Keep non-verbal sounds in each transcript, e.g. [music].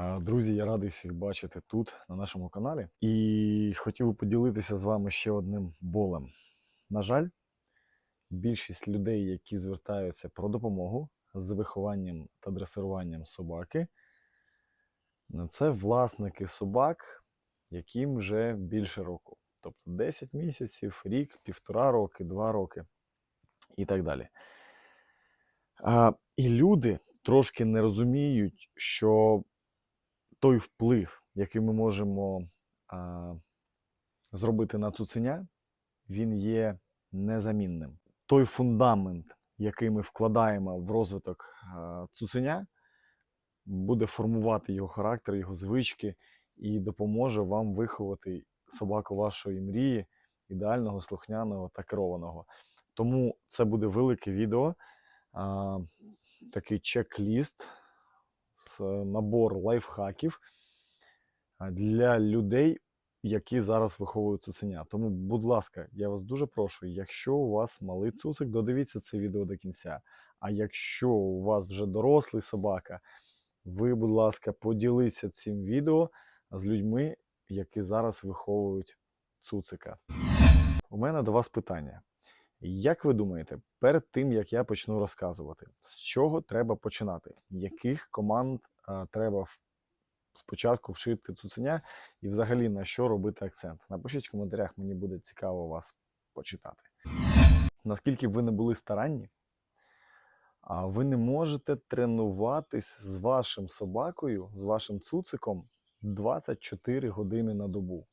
Друзі, я радий всіх бачити тут, на нашому каналі. І хотів би поділитися з вами ще одним болем. На жаль, більшість людей, які звертаються про допомогу з вихованням та дресируванням собаки, це власники собак, яким вже більше року. Тобто 10 місяців, рік, півтора роки, два роки і так далі. А, і люди трошки не розуміють, що той вплив, який ми можемо а, зробити на цуценя, він є незамінним. Той фундамент, який ми вкладаємо в розвиток а, цуценя, буде формувати його характер, його звички і допоможе вам виховати собаку вашої мрії, ідеального, слухняного та керованого. Тому це буде велике відео, а, такий чек-ліст, набор лайфхаків для людей, які зараз виховують цуценя. Тому, будь ласка, я вас дуже прошу, якщо у вас малий цуцик, додивіться це відео до кінця. А якщо у вас вже дорослий собака, ви, будь ласка, поділіться цим відео з людьми, які зараз виховують цуцика. У мене до вас питання. Як ви думаєте, перед тим як я почну розказувати, з чого треба починати? Яких команд а, треба спочатку вшити цуценя, і взагалі на що робити акцент? Напишіть в коментарях, мені буде цікаво вас почитати. Наскільки ви не були старанні, а ви не можете тренуватись з вашим собакою, з вашим цуциком 24 години на добу.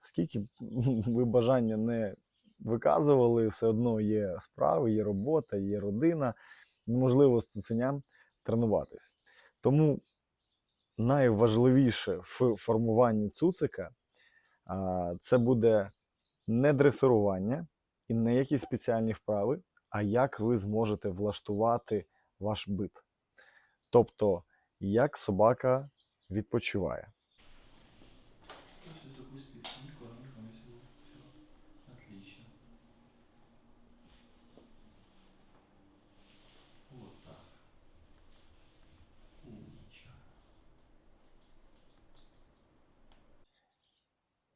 Скільки [laughs] ви бажання не виказували, все одно є справи, є робота, є родина. Неможливо з цуценям тренуватись. Тому найважливіше в формуванні цуцика це буде не дресирування і не якісь спеціальні вправи, а як ви зможете влаштувати ваш бит. Тобто, як собака відпочиває.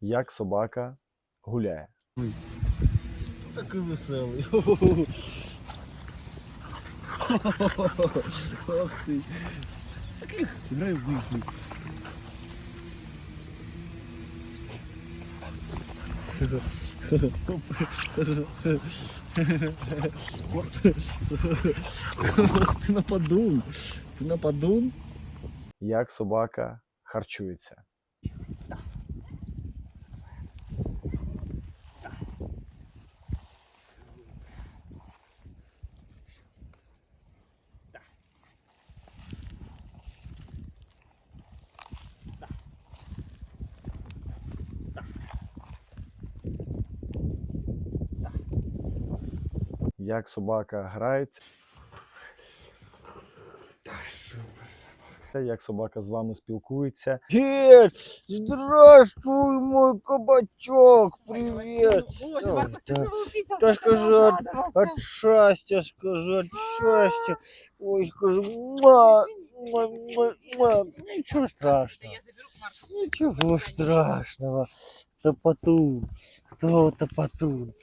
Як собака гуляє. Такий веселий. Ах ти. Такий грайливий. Ти нападун. Ти нападун. Як собака харчується. Як собака грається. Як собака з вами спілкується. Привет! Здравствуй, мой кабачок! Привет! Боже, Ой, Марко, да. ты выписался, Да ты скажи, от, обрадовался. от счастья, скажи, от счастья. Ой, скажи, ма, ма, ма, ма. Ничего Да страшного. я заберу Марку. Ничего страшного. Топотун. Кто топотун?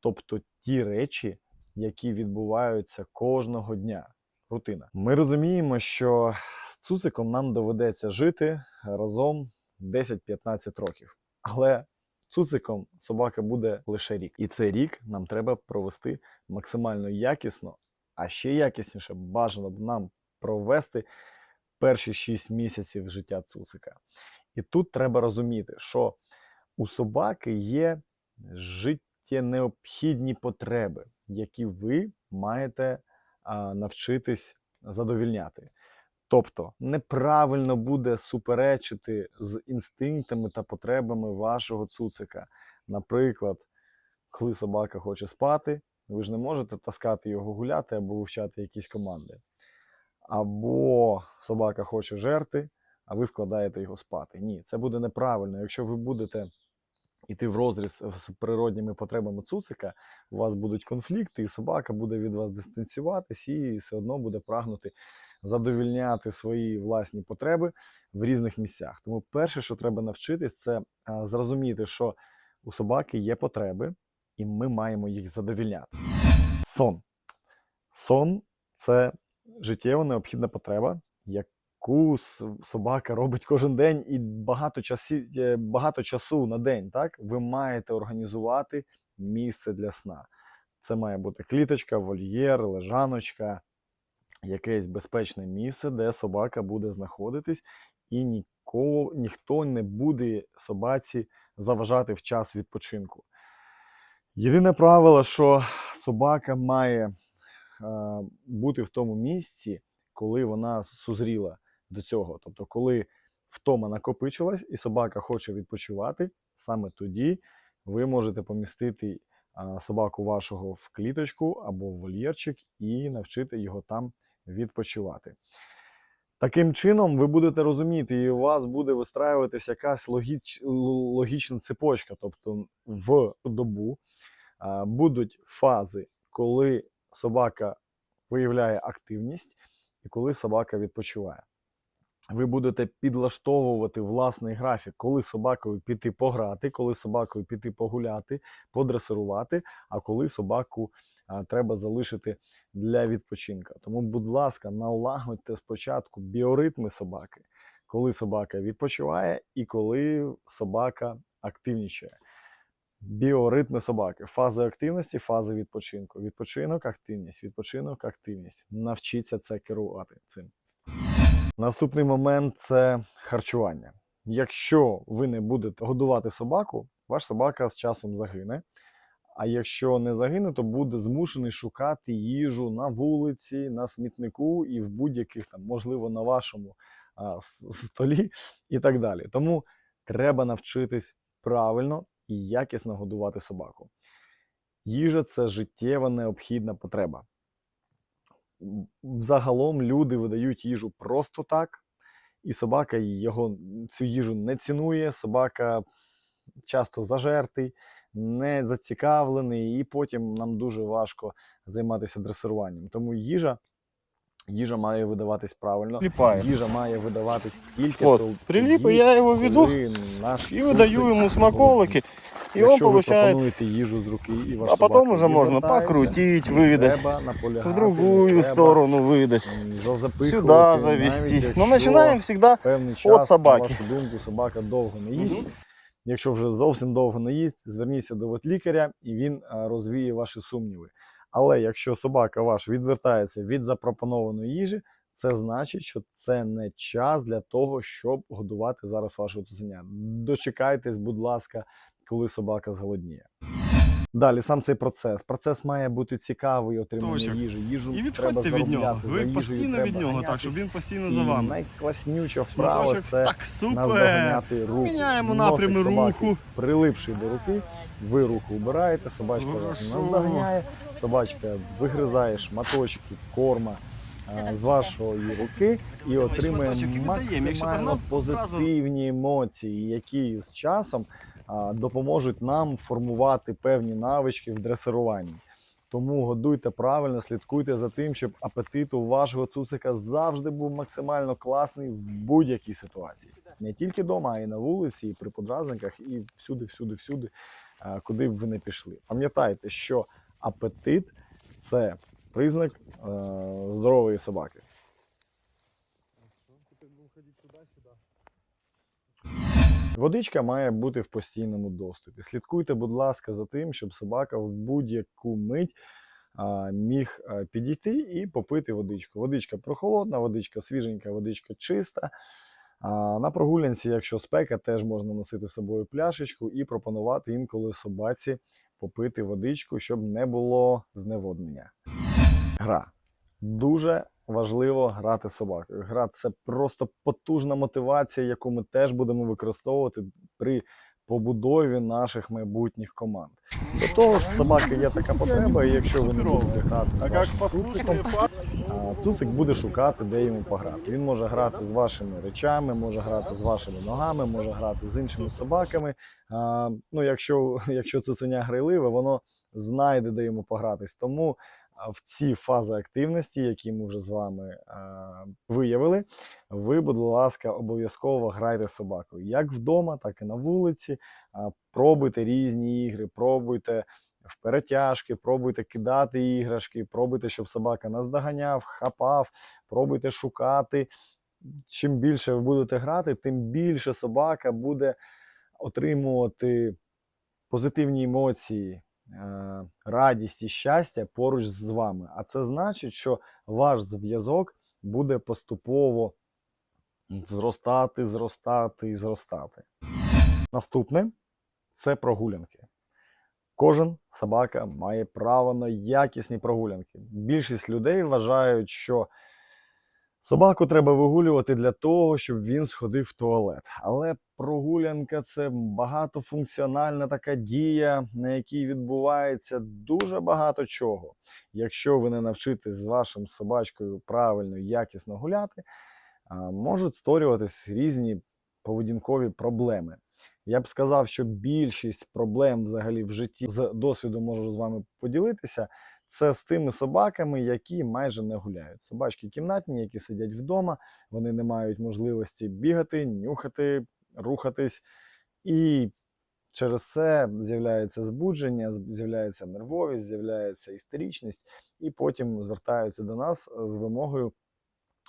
тобто ті речі, які відбуваються кожного дня. Рутина. Ми розуміємо, що з цуциком нам доведеться жити разом 10-15 років. Але цуциком собака буде лише рік. І цей рік нам треба провести максимально якісно, а ще якісніше бажано б нам провести перші 6 місяців життя цуцика. І тут треба розуміти, що у собаки є життєнеобхідні потреби, які ви маєте навчитись задовільняти. Тобто неправильно буде суперечити з інстинктами та потребами вашого цуцика. Наприклад, коли собака хоче спати, ви ж не можете таскати його гуляти або вивчати якісь команди. Або собака хоче жерти, а ви вкладаєте його спати. Ні, це буде неправильно. Якщо ви будете йти в розріз з природніми потребами цуцика, у вас будуть конфлікти, і собака буде від вас дистанціюватись і все одно буде прагнути задовільняти свої власні потреби в різних місцях. Тому перше, що треба навчитись, це зрозуміти, що у собаки є потреби, і ми маємо їх задовільняти. Сон. Сон це життєво необхідна потреба, яку собака робить кожен день, і багато, часі, е, багато часу на день. Так? Ви маєте організувати місце для сна. Це має бути кліточка, вольєр, лежаночка, якесь безпечне місце, де собака буде знаходитись, і ніко, ніхто не буде собаці заважати в час відпочинку. Єдине правило, що собака має е, бути в тому місці, коли вона сузріла до цього. Тобто, коли втома накопичилась і собака хоче відпочивати, саме тоді ви можете помістити собаку вашого в кліточку або в вольєрчик і навчити його там відпочивати. Таким чином, ви будете розуміти, і у вас буде вистраюватися якась логіч, логічна цепочка. Тобто в добу будуть фази, коли собака виявляє активність і коли собака відпочиває. Ви будете підлаштовувати власний графік, коли собакою піти пограти, коли собакою піти погуляти, подресирувати, а коли собаку а, треба залишити для відпочинка. Тому, будь ласка, налагодьте спочатку біоритми собаки, коли собака відпочиває і коли собака активнічає. Біоритми собаки, фази активності, фази відпочинку. Відпочинок, активність, відпочинок, активність. Навчіться це керувати цим. Наступний момент це харчування. Якщо ви не будете годувати собаку, ваш собака з часом загине. А якщо не загине, то буде змушений шукати їжу на вулиці, на смітнику і в будь-яких там, можливо, на вашому а, столі і так далі. Тому треба навчитись правильно і якісно годувати собаку. Їжа це життєва необхідна потреба. Загалом люди видають їжу просто так, і собака його цю їжу не цінує. Собака часто зажертий, не зацікавлений, і потім нам дуже важко займатися дресируванням. Тому їжа, їжа має видаватись правильно. Прилипает. Їжа має видаватись тільки Вот, тол- прилип, тоді, и я его веду коли наш и выдаю ему он Якщо ви получает, пропонуєте їжу з руки, і ваш а потом уже її можно покрутить, не выдать, в другую треба, сторону зазапихувати, сюда завести. начинаем всегда от на собаки. вашу думку, собака довго не їсть. Якщо вже зовсім довго не їсть, зверніться до ветлікаря і він розвіє ваші сумніви. Але якщо собака ваш відвертається від запропонованої їжі, це значить, що це не час для того, щоб годувати зараз вашого цуценя. Дочекайтесь, будь ласка, коли собака зголодніє. Далі сам цей процес. Процес має бути цікавий отримання Точок. їжі. Їжу І треба від нього. за Ви їжею постійно треба від нього, так, щоб він постійно за вами. найкласніша вправа Шматочок, це так, супер. наздоганяти руку. Міняємо напрями собаки руху. Прилипший до руки, ви руку убираєте, собачка наздоганяє, собачка вигризає шматочки корма з вашої руки і отримує і максимально позитивні емоції, які з часом допоможуть нам формувати певні навички в дресируванні. Тому годуйте правильно, слідкуйте за тим, щоб апетит у вашого цуцика завжди був максимально класний в будь-якій ситуації. Не тільки вдома, а й на вулиці, і при подразниках, і всюди, всюди, всюди, куди б ви не пішли. Пам'ятайте, що апетит це признак е, здорової собаки. Водичка має бути в постійному доступі. Слідкуйте, будь ласка, за тим, щоб собака в будь-яку мить міг підійти і попити водичку. Водичка прохолодна, водичка свіженька, водичка чиста. На прогулянці, якщо спека, теж можна носити з собою пляшечку і пропонувати інколи собаці попити водичку, щоб не було зневоднення. Гра. Дуже важливо грати собакою. Гра це просто потужна мотивація, яку ми теж будемо використовувати при побудові наших майбутніх команд. До того ж, собаки є така потреба, і якщо ви не будете грати з вашим цуциком, цуцик буде шукати, де йому пограти. Він може грати з вашими речами, може грати з вашими ногами, може грати з іншими собаками. Ну, якщо, [laughs] якщо цуценя грайливе, воно знайде, де йому погратись. Тому в ці фази активності, які ми вже з вами виявили, ви, будь ласка, обов'язково грайте собакою. Як вдома, так і на вулиці. Пробуйте різні ігри, пробуйте в перетяжки, пробуйте кидати іграшки, пробуйте, щоб собака наздоганяв, хапав, пробуйте шукати. Чим більше ви будете грати, тим більше собака буде отримувати позитивні емоції, радість і щастя поруч з вами. А це значить, що ваш зв'язок буде поступово зростати, зростати і зростати. Наступне це прогулянки. Кожен собака має право на якісні прогулянки. Більшість людей вважають, що собаку треба вигулювати для того, щоб він сходив в туалет. Але прогулянка це багатофункціональна така дія, на якій відбувається дуже багато чого. Якщо ви не навчитесь з вашим собачкою правильно і якісно гуляти, можуть створюватись різні поведінкові проблеми. Я б сказав, що більшість проблем взагалі в житті з досвіду можу з вами поділитися. Це з тими собаками, які майже не гуляють. Собачки кімнатні, які сидять вдома, вони не мають можливості бігати, нюхати, рухатись. І через це з'являється збудження, з'являється нервовість, з'являється істеричність, і потім звертаються до нас з вимогою,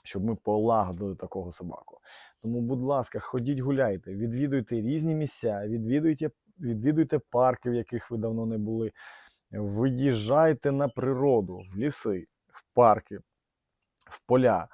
щоб ми полагодили такого собаку. Тому, будь ласка, ходіть гуляйте, відвідуйте різні місця, відвідуйте, відвідуйте парки, в яких ви давно не були. Виїжджайте на природу, в ліси, в парки, в поля,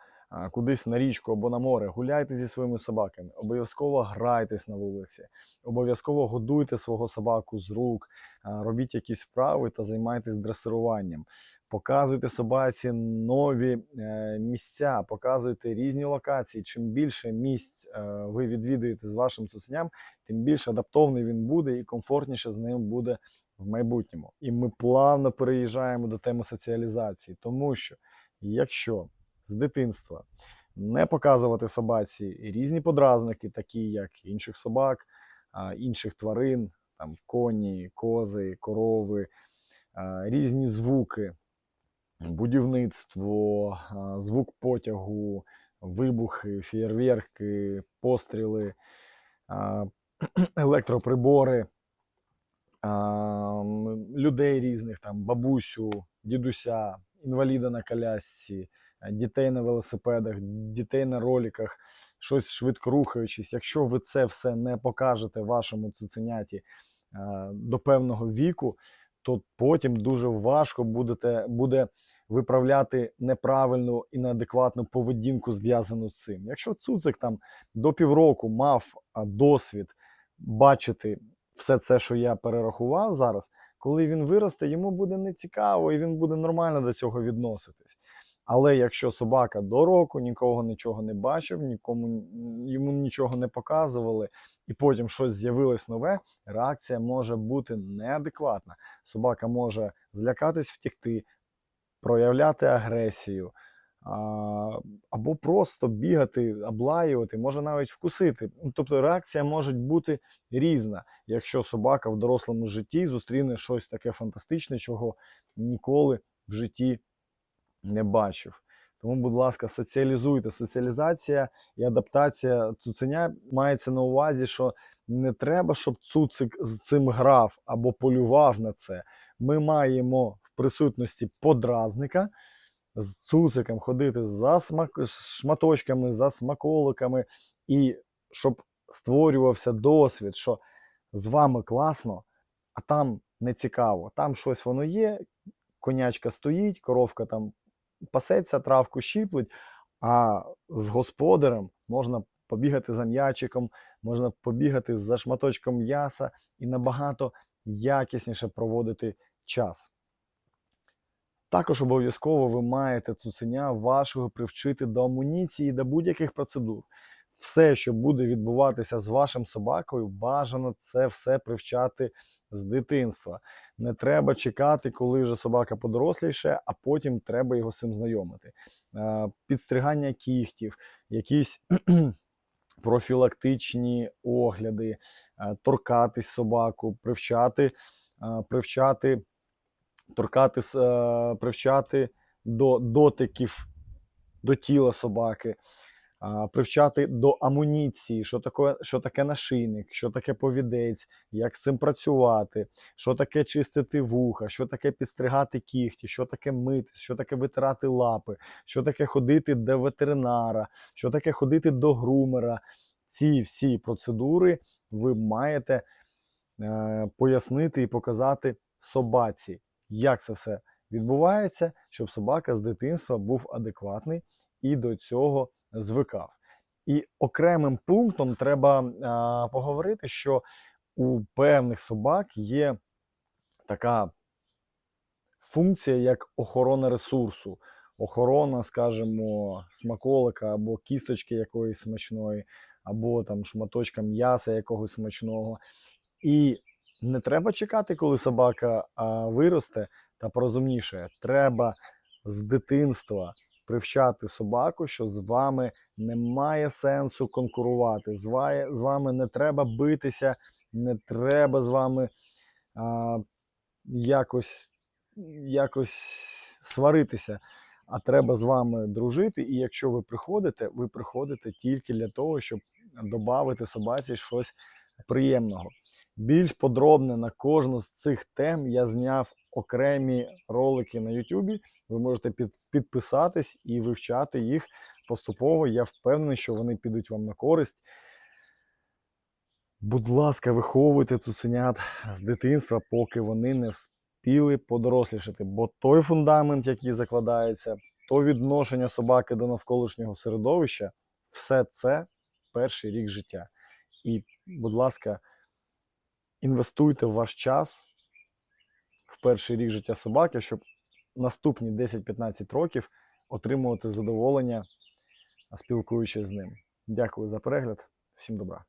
кудись на річку або на море. Гуляйте зі своїми собаками. Обов'язково грайтесь на вулиці, обов'язково годуйте свого собаку з рук, робіть якісь справи та займайтесь дресируванням. Показуйте собаці нові е, місця, показуйте різні локації. Чим більше місць е, ви відвідуєте з вашим цуценям, тим більш адаптовний він буде і комфортніше з ним буде в майбутньому. І ми плавно переїжджаємо до теми соціалізації, тому що якщо з дитинства не показувати собаці різні подразники, такі як інших собак, інших тварин, там коні, кози, корови, різні звуки, будівництво, звук потягу, вибухи, фєєрверки, постріли, [clears throat] електроприбори, людей різних, там, бабусю, дідуся, інваліда на колясці, е, дітей на велосипедах, дітей на роліках, щось швидко рухаючись. Якщо ви це все не покажете вашому цуценяті е, до певного віку, то потім дуже важко будете, буде виправляти неправильну і неадекватну поведінку, зв'язану з цим. Якщо цуцик там до півроку мав досвід бачити все це, що я перерахував зараз, коли він виросте, йому буде нецікаво і він буде нормально до цього відноситись. Але якщо собака до року нікого нічого не бачив, нікому йому нічого не показували, і потім щось з'явилось нове, реакція може бути неадекватна. Собака може злякатись, втікти, проявляти агресію, або просто бігати, облаювати, може навіть вкусити. Ну, Тобто реакція може бути різна, якщо собака в дорослому житті зустріне щось таке фантастичне, чого ніколи в житті не бачив. Тому, будь ласка, соціалізуйте. Соціалізація і адаптація цуценя мається на увазі, що не треба, щоб цуцик з цим грав або полював на це. Ми маємо в присутності подразника з цуциком ходити за смак... шматочками, за смаколиками, і щоб створювався досвід, що з вами класно, а там не цікаво. Там щось воно є, конячка стоїть, коровка там пасеться, травку щіплить, а з господарем можна побігати за м'ячиком, можна побігати за шматочком м'яса і набагато якісніше проводити час. Також обов'язково ви маєте цуценя вашого привчити до амуніції, до будь-яких процедур. Все, що буде відбуватися з вашим собакою, бажано це все привчати з дитинства. Не треба чекати, коли вже собака подоросліше, а потім треба його з цим знайомити. Підстригання кігтів, якісь [clears throat] профілактичні огляди, торкатись собаку, привчати, привчати торкатись, е, привчати до дотиків до тіла собаки, привчати до амуніції, що таке, що таке нашийник, що таке повідець, як з цим працювати, що таке чистити вуха, що таке підстригати кігті, що таке мити, що таке витирати лапи, що таке ходити до ветеринара, що таке ходити до грумера. Ці всі процедури ви маєте е, пояснити і показати собаці, як це все відбувається, щоб собака з дитинства був адекватний і до цього звикав. І окремим пунктом треба а, поговорити, що у певних собак є така функція, як охорона ресурсу, охорона, скажімо, смаколика або кісточки якоїсь смачної, або там шматочка м'яса якогось смачного. І не треба чекати, коли собака виросте та порозумніше. Треба з дитинства привчати собаку, що з вами немає сенсу конкурувати. З з вами не треба битися, не треба з вами а, якось, якось сваритися. А треба з вами дружити. І якщо ви приходите, ви приходите тільки для того, щоб додати собаці щось приємного. Більш подробно на кожну з цих тем я зняв окремі ролики на YouTube. Ви можете під, підписатись і вивчати їх поступово. Я впевнений, що вони підуть вам на користь. Будь ласка, виховуйте цуценят з дитинства, поки вони не вспіли подорослішати. Бо той фундамент, який закладається, то відношення собаки до навколишнього середовища, все це перший рік життя. І, будь ласка, інвестуйте ваш час в перший рік життя собаки, щоб наступні 10-15 років отримувати задоволення, спілкуючись з ним. Дякую за перегляд. Всім добра.